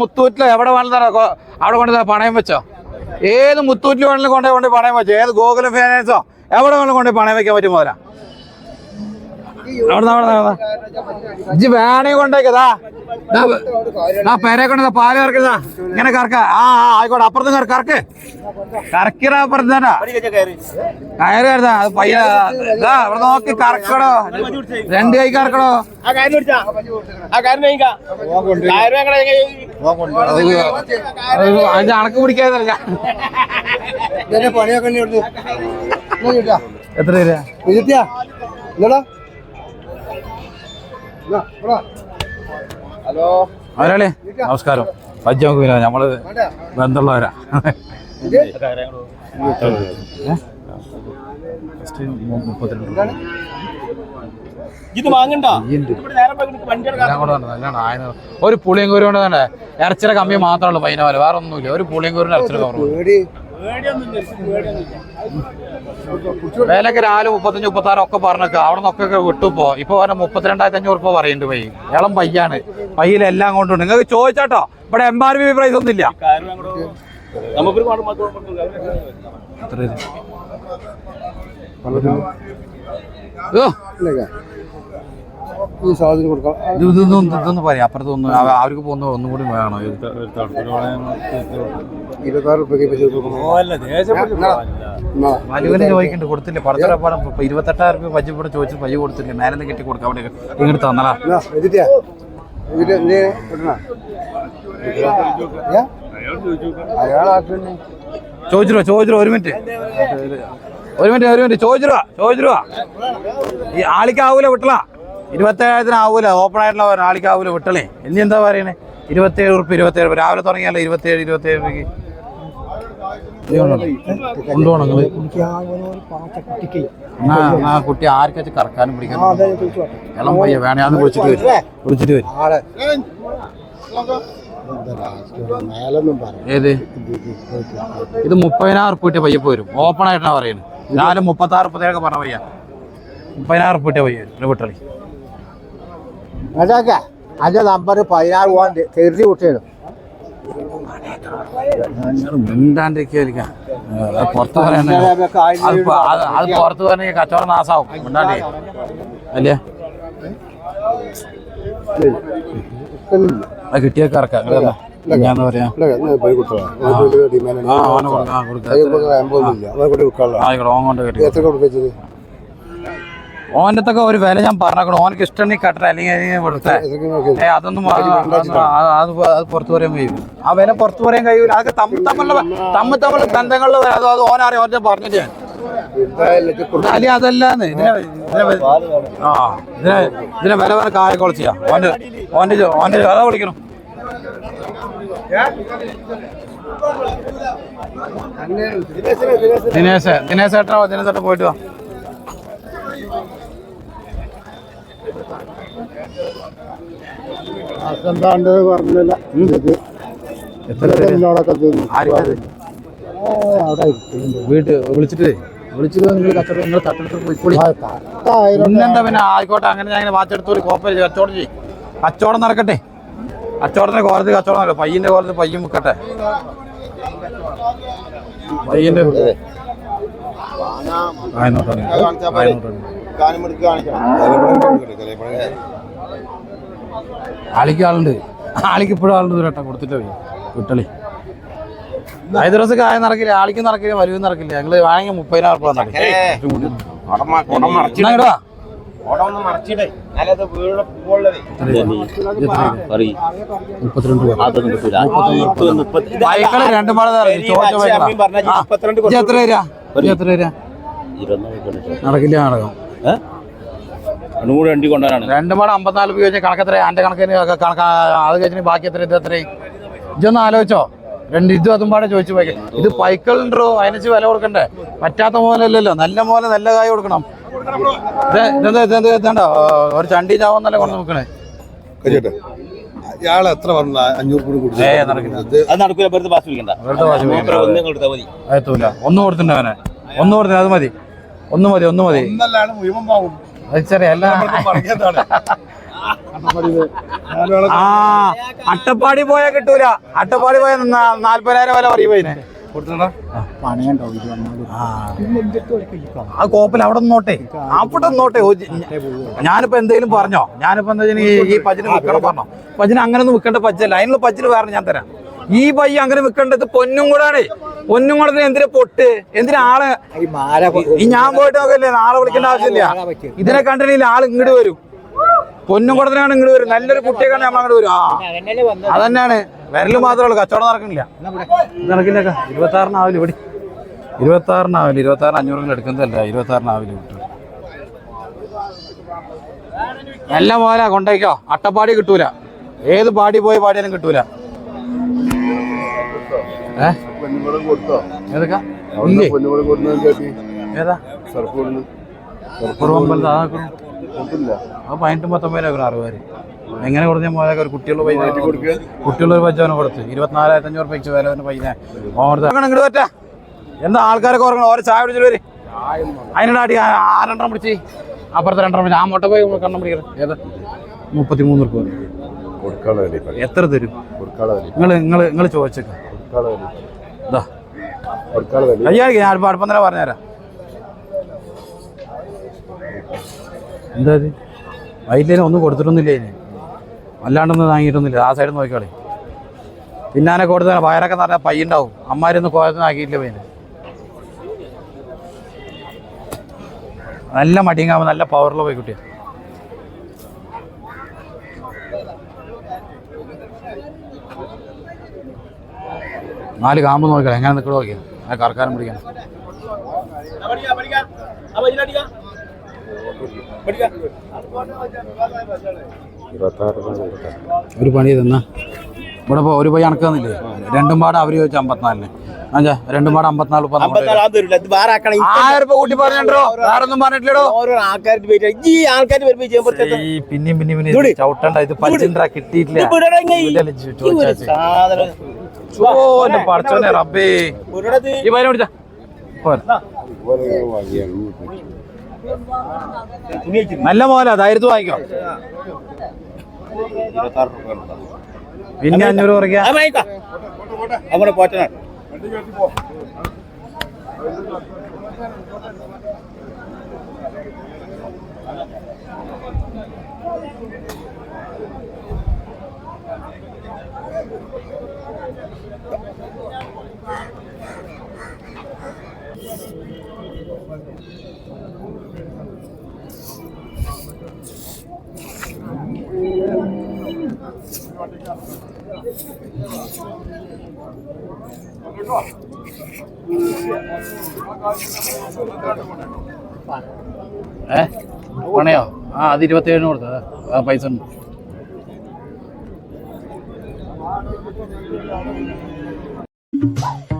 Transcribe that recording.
മുത്തൂറ്റിലോ എവിടെ വേണമെന്നോ അവിടെ കൊണ്ട് പണയം വെച്ചോ. ഏത് മുത്തൂറ്റിൽ വേണമെങ്കിലും കൊണ്ടേ കൊണ്ട് പണയം വെച്ചോ. ഏത് ഗോകുലം ഫൈനാൻസോ എവിടെ വേണമെങ്കിലും കൊണ്ടേ പണയം വെക്കാൻ പറ്റും അവിടെ ഇജ്ജ് വേണേ കൊണ്ടേക്കതാ ആ പേരെ കൊണ്ട് പാൽ കറക്കതാ ഇങ്ങനെ കറക്ക. ആ ആ ആയിക്കോട്ടെ അപ്പുറത്ത് കറക്ക് കറക്ക്. കറക്കിറ അപ്പുറത്ത് തന്നെ. കയറി കരുതാ അത് പയ്യ ഇതാ ഇവിടെ നോക്കി കറക്കടോ. രണ്ട് കൈ കറക്കടോ. അതിന്റെ അണക്ക് പിടിക്കാതല്ല പണിയൊക്കെ? എത്ര രൂപ ഇത്. കിട്ടിയാ? ഇല്ലടാ? ഹലോ. അവരാളെ നമസ്കാരം. പജ്ജ നോക്കില്ല നമ്മൾ? ബന്ധമുള്ളവരാ. ഇത്? വാങ്ങണ്ട. ഒരു പുളിയും കൂരി കൊണ്ട് തന്നെ ഇറച്ചിയുടെ കമ്മി മാത്രമേ ഉള്ളൂ പൈന പോലെ വേറെ ഒന്നുമില്ല ഒരു പുളിയും കൂരിന് ഇറച്ചിയുടെ കുറവ്. വിലക്ക് രാവിലെ മുപ്പത്തഞ്ച് മുപ്പത്തി ആറ് ഒക്കെ പറഞ്ഞേക്ക. അവിടെ നിന്നൊക്കെ വിട്ടു പോ. ഇപ്പൊ പറഞ്ഞ മുപ്പത്തിരണ്ടായിരത്തി അഞ്ഞൂറ് രൂപ പറയുന്നുണ്ട് പൈ ഏളം പയ്യാണ്. പയ്യിലെല്ലാം കൊണ്ടുണ്ട്. നിങ്ങൾക്ക് ചോദിച്ചാട്ടോ. ഇവിടെ എം ആർ പി പ്രൈസ് ഒന്നും ഇല്ല നമുക്കൊരു എത്ര ഇത്? ഇതോ, ഇല്ലല്ലേ? ഈ സാധനം കൊടുക്കാം. ഇത് ഇതൊന്നും ഇതൊന്നും പറയാം. അപ്പുറത്ത് ഒന്ന് അവ- അവർക്ക് പോകുന്ന ഒന്നും കൂടി വേണോ? ഇത് ഇരുപത്താറ് രൂപയ്ക്ക് കൊടുക്കണം. എന്നാ? ചോദിക്കണ്ട് കൊടുത്തില്ല? പടച്ചടപ്പാടം ഇപ്പൊ ഇരുപത്തെട്ടായിരം രൂപ പജ്ജി ഇവിടെ ചോദിച്ചു പയ്യ കൊടുത്തില്ല? നേരെ കെട്ടി കൊടുക്കാൻ വേണ്ടി ഇങ്ങോട്ട് തന്നടാ. എന്നാ, കിട്ടണ? ഏ? ചോദിച്ചിരുവാ? ഒരു മിനിറ്റ്. ഒരു മിനിറ്റ് ഒരു മിനിറ്റ്. ചോദിച്ചിരുവാ? ചോദിച്ചിരുവാ? ഈ ആളിക്കാവൂല വിട്ടളാ ഇരുപത്തേഴായിരത്തിന് ആവൂല ഓപ്പൺ ആയിട്ടുള്ള ആളിക്കാവൂല വിട്ടണേ ഇനി എന്താ പറയണേ? ഇരുപത്തേഴ് ഉറുപ്പ് ഇരുപത്തേഴ് രൂപ രാവിലെ തുടങ്ങിയല്ലോ ഇരുപത്തേഴ് ഇരുപത്തേഴ് രൂപയ്ക്ക് കൊണ്ടുപോകണം ആ കുട്ടി ആർക്കാച്ച് കറക്കാനും പിടിക്കാനും ഇളം പയ്യ വേണേ കുളിച്ചിട്ട് വരും. കുളിച്ചിട്ട് വരും. ഏത്? ഇത് മുപ്പതിനായിരം ഉറുപ്പ് കിട്ടിയ പയ്യ വരും ഓപ്പൺ ആയിട്ടാണ് പറയുന്നത് ഞാനും മുപ്പത്താറ് മുപ്പത്തേഴൊക്കെ പറഞ്ഞ പയ്യ. മുപ്പതിനായിരം ഉറുപ്പിട്ട് പയ്യ വരും. ഒരു വിട്ടളി അതൊക്കെ. അതിന്റെ നമ്പർ പതിനാറ് പോകാണ്ട് കരുതി വിട്ടേരും മിണ്ടാണ്ടിരിക്കാൻ പുറത്ത് പറയണ അത് പ- അത് അത് പുറത്ത് പറഞ്ഞ കച്ചവടം നാസാവും. മിണ്ടാണ്ടി. അല്ലേ? അത് കിട്ടിയൊക്കെ ഇറക്കാം? ഞാൻ പറയാ. കൊടുക്കാം. ആയിക്കോട്ടെ ഓൻ കൊണ്ട് കിട്ടി എത്ര ഓന്റെ ഒരു വില ഞാൻ പറഞ്ഞേക്കണം. ഓനക്ക് ഇഷ്ടം നീ കട്ടറ അല്ലെങ്കിൽ ഏ അതൊന്നും അത് പുറത്തു പറയാൻ കഴിയും ആ വില പുറത്തു പറയാൻ കഴിയൂല. അതൊക്കെ തമ്മിൽ തമ്മിലുള്ള തമ്മിൽ തമ്മിലുള്ള ബന്ധങ്ങളിൽ അത് അത് ഓനറിയാം ഓന്റെ പറഞ്ഞിട്ട് ഞാൻ. അല്ലെ അതല്ലാന്ന്. ഇതിനെ ആ ഇതിനെ ഇതിനെ വില വേറെ കായ കുളച്ചിയാ ഓന്റെ ഓന്റെ അതാ വിളിക്കണം. ദിനേശ് ദിനേശ് ഏട്ടാ ദിനേശ് ഏട്ടാ പോയിട്ട് വാ. എന്താണ്ട് പറഞ്ഞില്ല. എത്ര? എന്നോടൊക്കെ വിളിച്ചിട്ട് വിളിച്ചിട്ട് നിങ്ങൾ തട്ടെടുത്ത് പിന്നെ? ആയിക്കോട്ടെ അങ്ങനെ ഞാൻ വാച്ചെടുത്ത് ഒരു കച്ചവടം ചെയ്യും. കച്ചവടം നടക്കട്ടെ. കച്ചവടത്തിന് കോലത്ത് കച്ചവടം നടക്കും പയ്യന്റെ കോലത്ത് പയ്യൻ മുക്കട്ടെ. പയ്യന്റെ ആളിക്ക് ആളുണ്ട്. ആളിക്ക് ഇപ്പോഴും ആളുണ്ട് കേട്ടോ കൊടുത്തിട്ട് പോയി. വിട്ടളി. അതായത് ദിവസം കായ നടക്കില്ല ആളിക്ക് നടക്കില്ല വലുവും നടക്കില്ല. ഞങ്ങൾ വാങ്ങി മുപ്പതിനായിരം ഇത് ബൈക്കുകൾ രണ്ട്. എത്ര തരാ. എത്ര തരാ നടക്കില്ല നടക്കും കൂടെ വണ്ടി കൊണ്ടുവരാണ് രണ്ട് മാഡം അമ്പത്തിനാല് രൂപ വെച്ചാൽ കണക്കെത്ര എന്റെ കണക്കിന് കണക്കാ അത് കഴിഞ്ഞ് ബാക്കി എത്ര ഇത് എത്രയും ഇതൊന്ന് ആലോചിച്ചോ. രണ്ട് ഇതും അതും പാടെ ചോദിച്ചു പോയി. ഇത് പൈക്കളുണ്ടോ അതിനു വില കൊടുക്കണ്ടേ? പറ്റാത്ത മോലല്ലല്ലോ നല്ല പോലെ നല്ല കായ കൊടുക്കണം. ഇത് ഇതെന്താ ഒരു ചണ്ടി ചാവന്നല്ലേ കൊണ്ട് നോക്കണേ? ഇയാൾ എത്ര പറഞ്ഞ? അഞ്ഞൂറ് കൂടി ഒന്നും ഒന്ന് ഒന്ന് അത് മതി. ഒന്ന് മതി ഒന്ന് മതി. ചെറിയ ആ അട്ടപ്പാടി പോയാ കിട്ടൂല. അട്ടപ്പാടി പോയ നാല്പതിനായിരം വില പറയും ആ കോപ്പിൽ അവിടെ നിന്നോട്ടെ. അവിടെ നിന്നോട്ടെ. ജി- ഞാനിപ്പോ എന്തെങ്കിലും പറഞ്ഞോ? ഞാനിപ്പോ എന്താ ഈ പച്ചിന് വിൽക്കണം പറഞ്ഞോ? പച്ചിന് അങ്ങനെ ഒന്നും വിൽക്കേണ്ട പച്ചല്ല അതിനുള്ള പച്ചിന് വേറെ ഞാൻ തരാം. ഈ പയ്യ അങ്ങനെ വെക്കേണ്ടത് പൊന്നും കൂടാണ്. പൊന്നും കൂടെ എന്തിനാ പൊട്ട്? എന്തിനാ ആൾ ഈ ഞാൻ പോയിട്ട് നോക്കല്ലേ നാളെ വിളിക്കേണ്ട ആവശ്യമില്ല. ഇതിനെ കണ്ടിട്ടില്ല ആൾ ഇങ്ങോട്ട് വരും. പൊന്നും കുടത്തിനാണ് ഇങ്ങോട്ട് വരും. നല്ലൊരു കുട്ടിയെ കണ്ട് നമ്മൾ അങ്ങോട്ട് വരും. ആ. അതന്നെയാണ്. വിരൽ മാത്രമേ ഉള്ളൂ. കച്ചവടം നടക്കണില്ല നടക്കില്ല ഇരുപത്തി ആറിനാവില്ല ഇവിടെ. ഇരുപത്തി ആറിനാവില്ല ഇരുപത്തി ആറിന് രൂപ എടുക്കുന്നതല്ല ഇരുപത്തി ആറിനാവില്ല കിട്ടും നല്ല പോലെ കൊണ്ടേക്കോ അട്ടപ്പാടി കിട്ടൂല. ഏത് പാടി പോയി പാടിയാലും കിട്ടൂല. അറുപത് എങ്ങനെ കൊടുത്ത? മോലൊക്കെ ഒരു കുട്ടിയുള്ള പൈസ കുട്ടിയുള്ള ഒരു കൊടുത്ത്. ഇരുപത്തിനാലായിരത്തി അഞ്ഞൂറ് പൈസ വില പൈസ. ഓർത്ത് ഇങ്ങോട്ട് പറ്റ എന്താ ആൾക്കാരൊക്കെ ഓർക്കണം ഓരോ ചായ പിടിച്ചിട്ട് വരും. അതിനിടാടി ആ രണ്ടെണ്ണം പിടിച്ച്. അപ്പുറത്തെ രണ്ടെണ്ണം ഞാൻ ആ മുട്ട പോയി കണ്ണം പിടിക്കണം ഏതാ? മുപ്പത്തി മൂന്ന് റുപ്യ എത്ര തരും? നിങ്ങൾ നിങ്ങൾ നിങ്ങൾ ചോദിച്ചേക്ക. ഞാൻ അടുപ്പം അടുപ്പം തന്നെ പറഞ്ഞുതരാം. എന്താ ഇത്? വൈറ്റിലേന് ഒന്നും കൊടുത്തിട്ടൊന്നുമില്ല ഇനി? അല്ലാണ്ടൊന്നും താങ്ങിയിട്ടൊന്നുമില്ല. ആ സൈഡ് നോക്കിക്കളി. പിന്നാനെ കൊടുത്താൽ വയറൊക്കെ നിറഞ്ഞ പയ്യുണ്ടാവും. അമ്മാരൊന്നും കോലത്തൊന്നും ആക്കിയിട്ടില്ല പയ്യന് നല്ല മടിയങ്കാവുമ്പോൾ നല്ല പവറുള്ള പോയി കുട്ടിയാ. നാല് കാമ്പ് നോക്കിയാൽ എങ്ങനെ നിൽക്കണോ നോക്കിയാൽ ആ കറക്കാനും പിടിക്കണം. ഒരു പണി തന്നെ. ഇവിടെ ഇപ്പോൾ ഒരു പൈ അണക്കുന്നില്ലേ രണ്ടും പാടെ അവർ ചോദിച്ചു അമ്പത്തിനാലിന്. രണ്ടും പാട് അമ്പത്തിനാല് കയ്യിൽ. ആയിരം രൂപ കൂട്ടി പറഞ്ഞോ പറഞ്ഞിട്ടില്ലടോ. ഓരോ പേര് ഈ ഈ പിന്നെയും പിന്നെയും പിന്നെ ചവിട്ടണ്ട ഇത് കിട്ടിയിട്ടില്ല. പടച്ചോനെ റബ്ബേ. ഈ പൈന പിടിച്ചാ. പോരെ. നല്ല മോല ധൈര്യത്ത് വാങ്ങിക്കോ. പിന്നെ അഞ്ഞൂറ് കുറയ്ക്കാം അവിടെ പോറ്റനാണ് Thank you. ഏ? പണയോ? ആ അത് ഇരുപത്തേഴിന് കൊടുത്തത് ആ പൈസ ഉണ്ട്. Thank